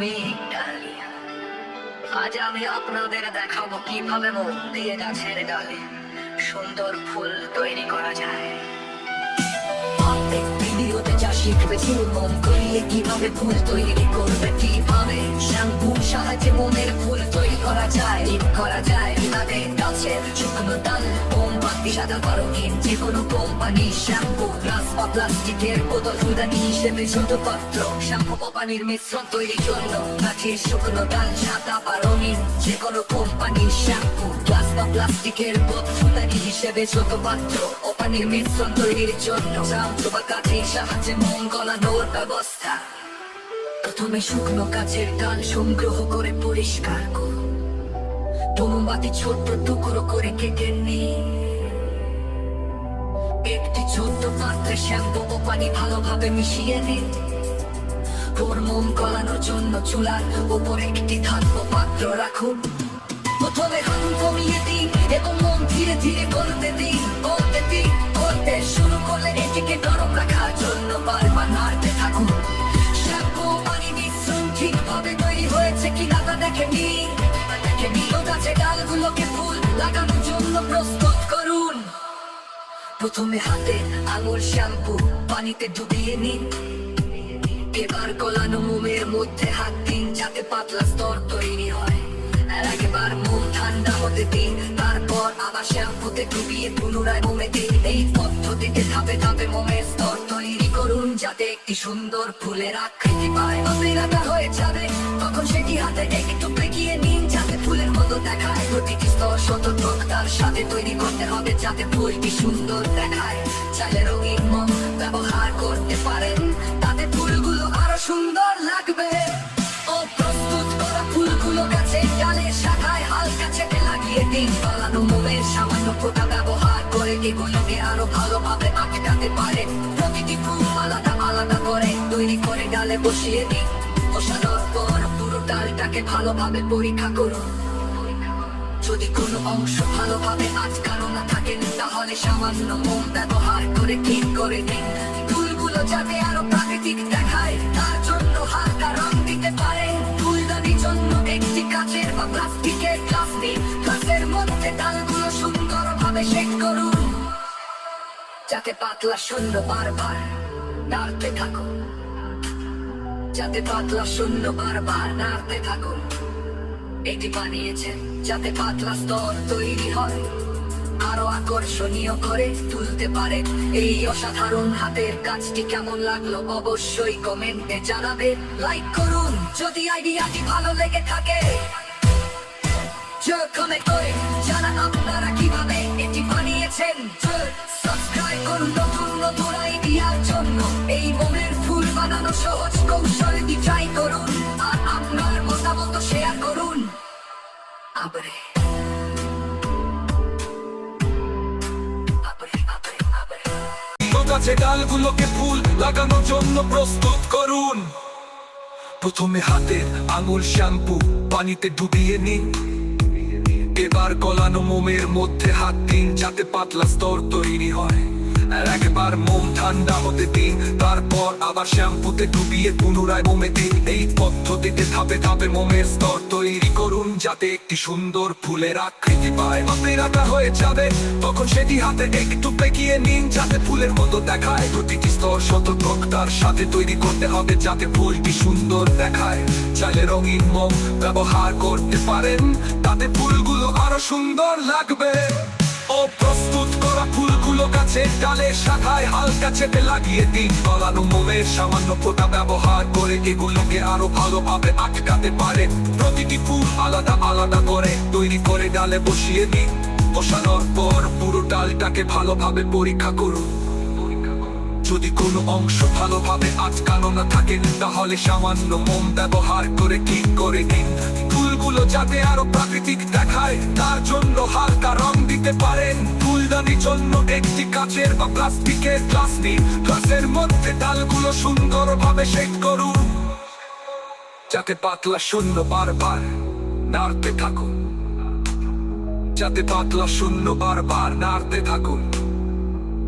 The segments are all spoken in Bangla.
আমি ডালিয়া। আজ আমি আপনাদের দেখাবো কীভাবে মন দিয়ে গাছের ডালে সুন্দর ফুল তৈরি করা যায়। ভিডিওতে যা শিখবে মন করিয়ে কীভাবে ফুল তৈরি করবে, কীভাবে শ্যাম্পু সাহায্যে মনের ফুল তৈরি করা যায় করা যায়। তাদের গাছের শুকনো ডাল যে কোনো কোম্পানি, শ্যাম্পু, গ্লাস বা প্লাস্টিকের বোতল ফুলদানি হিসেবে ছোট পাত্র। শ্যাম্পু পানির মিশ্রণ তৈরির জন্য গাছের শুকনো ডাল, সাদা যে কোনো কোম্পানি, শ্যাম্পু, গ্লাস বা প্লাস্টিকের বোতল ফুলদানি হিসেবে ছোট পাত্র পানির মিশ্রণ তৈরির জন্য শ্যাম্পু বা কাঠের সাহায্যে মন ব্যবস্থা। প্রথমে শুকনো গাছের ডাল সংগ্রহ করে পরিষ্কার করুন মোমবাতি ছোট্ট টুকরো করে কেটে একটি ছোট্ট পাত্রে শ্যাম্পু ও পানি ভালোভাবে মিশিয়ে নিন। ওর মোম গলানোর জন্য চুলার উপর একটি ধাতব পাত্র রাখুন। প্রথমে হাত কমিয়ে দিন এবং মন ধীরে ধীরে করতে দিন করতে দিন করতে শুরু করলে এটিকে গরম রাখার জন্য বারবার নাড়তে থাকুন। শ্যাম্পু পানি মিশ্রণ ঠিকভাবে তৈরি হয়েছে কিনা তা দেখে নিন। দেখে নিন। গাছে ডালগুলোকে ফুল লাগানোর জন্য প্রস্তুত করুন। প্রথমে হাতে আঙুল শ্যাম্পু, পানিতে ডুবিয়ে নিন। এবার গলানো মোমের মধ্যে হাত দিন, যাতে পাতলা স্তর তৈরি হয়। একবার ঠান্ডা হতে দিন, তারপর আবার শ্যাম্পুতে ডুবিয়ে পুনরায় মোমে দিন। এই পদ্ধতিতে ধাপে ধাপে মোমের স্তর তৈরি করুন, যাতে একটি সুন্দর ফুলের আকৃতি পায়। অপেরাটা হয়ে যাবে, তখন সেটি হাতে প্রতিটি স্তর সতর্কতার সাথে তৈরি করতে হবে যাতে ফুলটি সুন্দর দেখায়। চাইলে রঙিন মোম ব্যবহার করতে পারেন। তাতে ফুলগুলো আরও সুন্দর লাগবে। ও, প্রস্তুত করা ফুলগুলো গাছের ডালের শাখায়, হালকা চেপে লাগিয়ে দিন। গলানো মোমের সামান্য ফোঁটা ব্যবহার করে এগুলোকে আরও ভালোভাবে আটকাতে পারে প্রতিটি ফুল আলাদা আলাদা করে তৈরি করে ডালে বসিয়ে দিন। বসানোর পর পুরো ডালটাকে ভালোভাবে পরীক্ষা করুন। যদি কোনো অংশ ভালোভাবে আটকানো না থাকে তাহলে সামান্য মোম ব্যবহার করে ঠিক করে দিন ফুলগুলো যাতে আরও প্রাকৃতিক দেখায়, তার জন্য হালকা রং দিতে পারেন। ফুলদানির জন্য একটি কাচের বা প্লাস্টিকের গ্লাস নিন গ্লাসের মধ্যে ডালগুলো সুন্দরভাবে শেক করুন। যাতে পাতলা শূন্য বারবার নাড়তে থাকুন। যাতে পাতলা শূন্য বারবার নাড়তে থাকুন। এটি বানিয়েছেন যাতে পাতলা স্তর তৈরি হয়। আরও আকর্ষণীয় করে তুলতে পারে এই অসাধারণ হাতের কাজটি কেমন লাগল অবশ্যই কমেন্টে জানাবে। লাইক করুন, যদি আইডিয়াটি ভালো লেগে থাকে। আপনারা কীভাবে এটি বানিয়েছেন। সাবস্ক্রাইব করুন নতুন নতুন আইডিয়ার জন্য। এই মনের ফুল বানানো সহজ ট্রাই করুন। আর আপনার মতামত শেয়ার করুন। আবরে গাছে ডালগুলোকে ফুল লাগানোর জন্য প্রস্তুত করুন। প্রথমে হাতের আঙুল শ্যাম্পু পানিতে ডুবিয়ে নিন। এবার গলানো মোমের মধ্যে হাত দিন, যাতে পাতলা স্তর তৈরি হয়। আর একবার মোম ঠান্ডা হতে দিন। তারপর আবার শ্যাম্পুতে ডুবিয়ে পুনরায় মোমে দিন। এই পদ্ধতিতে ধাপে ধাপে মোমের স্তর তৈরি করুন, যাতে একটি সুন্দর ফুলের আকৃতি পায়। অপেরাটা হয়ে যাবে, তখন সেটি হাতে একটু পেকিয়ে নিন, যাতে ফুলের মতো দেখায়। প্রতিটি স্তর সতর্কতার সাথে তৈরি করতে হবে, যাতে ফুলটি সুন্দর দেখায়। চাইলে রঙিন মোম ব্যবহার করতে পারেন, তাতে ফুলগুলো আরও সুন্দর লাগবে। করা ফুলগুলো শাখায় হালকা চেপে লাগিয়ে দিন। মোমের সামান্য ফোঁটা ব্যবহার করে এগুলোকে আরও ভালোভাবে আটকাতে পারে। প্রতিটি ফুল আলাদা আলাদা করে তৈরি করে ডালে বসিয়ে দিন। বসানোর পর পুরো ডালটাকে ভালোভাবে পরীক্ষা করুন। যদি কোনো অংশ ভালোভাবে আটকানো না থাকে, তাহলে সামান্য মোম ব্যবহার করে ঠিক করে দিন ফুলগুলো যাতে আরও প্রাকৃতিক দেখায়, তার জন্য হালকা রং দিতে পারেন। ফুলদানির জন্য একটি কাচের বা প্লাস্টিকের গ্লাস নিন গ্লাসের মধ্যে ডালগুলো সুন্দরভাবে শেক করুন। যাতে পাতলা শূন্য বারবার নাড়তে থাকুন। যাতে পাতলা শূন্য বারবার নাড়তে থাকুন।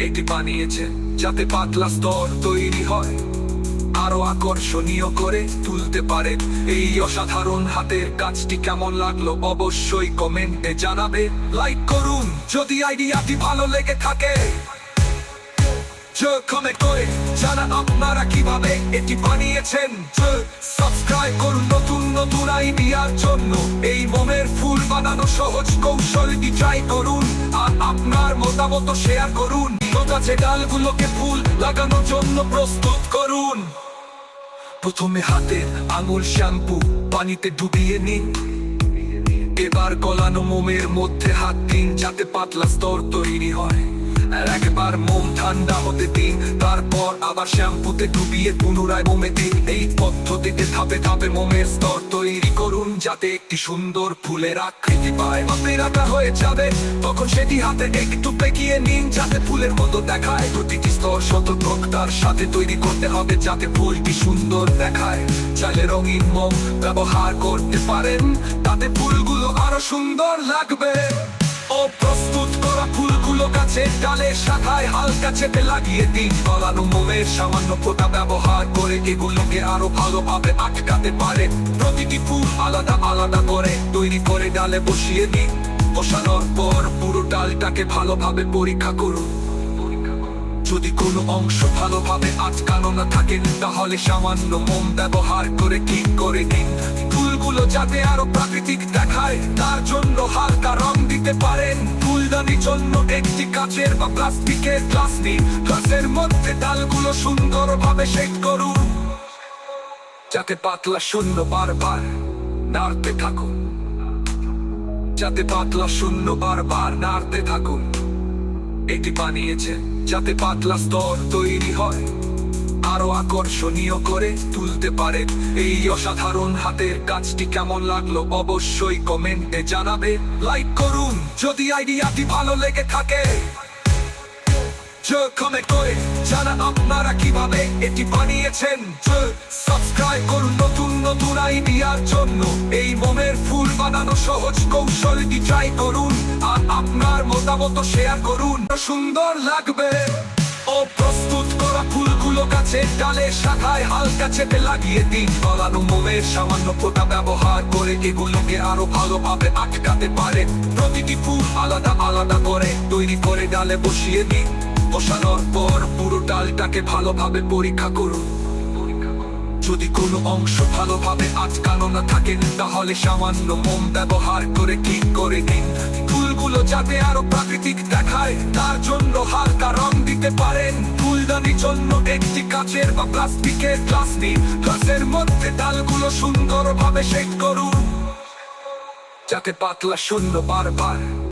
এটি বানিয়েছে যাতে পাতলা স্তর তৈরি হয়। আরও আকর্ষণীয় করে তুলতে পারে। এই অসাধারণ হাতের কাজটি কেমন লাগল অবশ্যই কমেন্টে জানাবে। লাইক করুন, যদি আইডিয়াটি ভালো লেগে থাকে। কমেন্ট করে জানা আপনারা কীভাবে এটি বানিয়েছেন। সাবস্ক্রাইব করুন নতুন নতুন আইডিয়ার জন্য। এই মোমের ফুল বানানো সহজ কৌশলটি ট্রাই করুন আর আপনার মতামত শেয়ার করুন। গাছে ডালগুলোকে ফুল লাগানোর জন্য প্রস্তুত করুন। প্রথমে হাতের আঙুল শ্যাম্পু পানিতে ডুবিয়ে নিন। এবার গলানো মোমের মধ্যে হাত দিন, যাতে পাতলা স্তর তৈরি হয়। একবার মোম ঠান্ডা হতে দিন। তারপর আবার শ্যাম্পুতে ডুবিয়ে পুনরায় মোমে দিন। এই পদ্ধতিতে ধাপে ধাপে মোমের স্তর তৈরি করুন, যাতে একটি সুন্দর ফুলের আকৃতি পায়। বা পেরাটা হয়ে যাবে, তখন সেটি হাতে একটু পেকিয়ে নিন, যাতে ফুলের মতো দেখায়। প্রতিটি স্তর সতর্কতার সাথে তৈরি করতে হবে, যাতে ফুলটি সুন্দর দেখায়। চাইলে রঙিন মোম ব্যবহার করতে পারেন, তাতে ফুলগুলো আরও সুন্দর লাগবে। ও প্রস্তুত ভালোভাবে পারে। পর পুরো পরীক্ষা করুন। যদি কোনো অংশ ভালোভাবে আটকানো না থাকে, তাহলে সামান্য মোম ব্যবহার করে ঠিক করে দিন ফুলগুলো যাতে আরও প্রাকৃতিক দেখায়, তার জন্য হালকা রং দিতে ফুলদানির জন্য একটি কাচের বা প্লাস্টিকের গ্লাস নিন গ্লাসের মধ্যে ডালগুলো সুন্দরভাবে শেক করুন। যাতে পাতলা শূন্য বারবার নাড়তে থাকুন। যাতে পাতলা শূন্য বারবার নাড়তে থাকুন। এটি বানিয়েছে যাতে পাতলা স্তর তৈরি হয়। আরও আকর্ষণীয় করে তুলতে পারে। এই অসাধারণ হাতের কাজটি কেমন লাগল অবশ্যই কমেন্টে জানাবে। লাইক করুন, যদি আইডিয়াটি ভালো লেগে থাকে। আপনারা কীভাবে এটি বানিয়েছেন। সাবস্ক্রাইব করুন নতুন নতুন আইডিয়ার জন্য। এই মোমের ফুল বানানো সহজ কৌশলটি ট্রাই করুন আর আপনার মতামত শেয়ার করুন। সুন্দর লাগবে। প্রস্তুত করা ফুলগুলো গাছের ডালে শাখায় হালকা চেপে লাগিয়ে দিন। গলানো মোমের সামান্য ফোঁটা ব্যবহার করে এগুলোকে আরও ভালোভাবে আটকাতে পারে। প্রতিটি ফুল আলাদা আলাদা করে, তৈরি করে ডালে বসিয়ে দিন। বসানোর পর পুরো ডালটাকে ভালোভাবে পরীক্ষা করুন। যদি কোনো অংশ ভালোভাবে আটকানো না থাকে তাহলে সামান্য মোম ব্যবহার করে ঠিক করে দিন ফুলগুলো যাতে আরও প্রাকৃতিক দেখায়, তার জন্য হালকা রং দিতে পারেন। ফুলদানির জন্য একটি কাচের বা প্লাস্টিকের গ্লাস নিন। গ্লাসের মধ্যে ডালগুলো সুন্দরভাবে শেক করুন। যাতে পাতলা শূন্য বারবার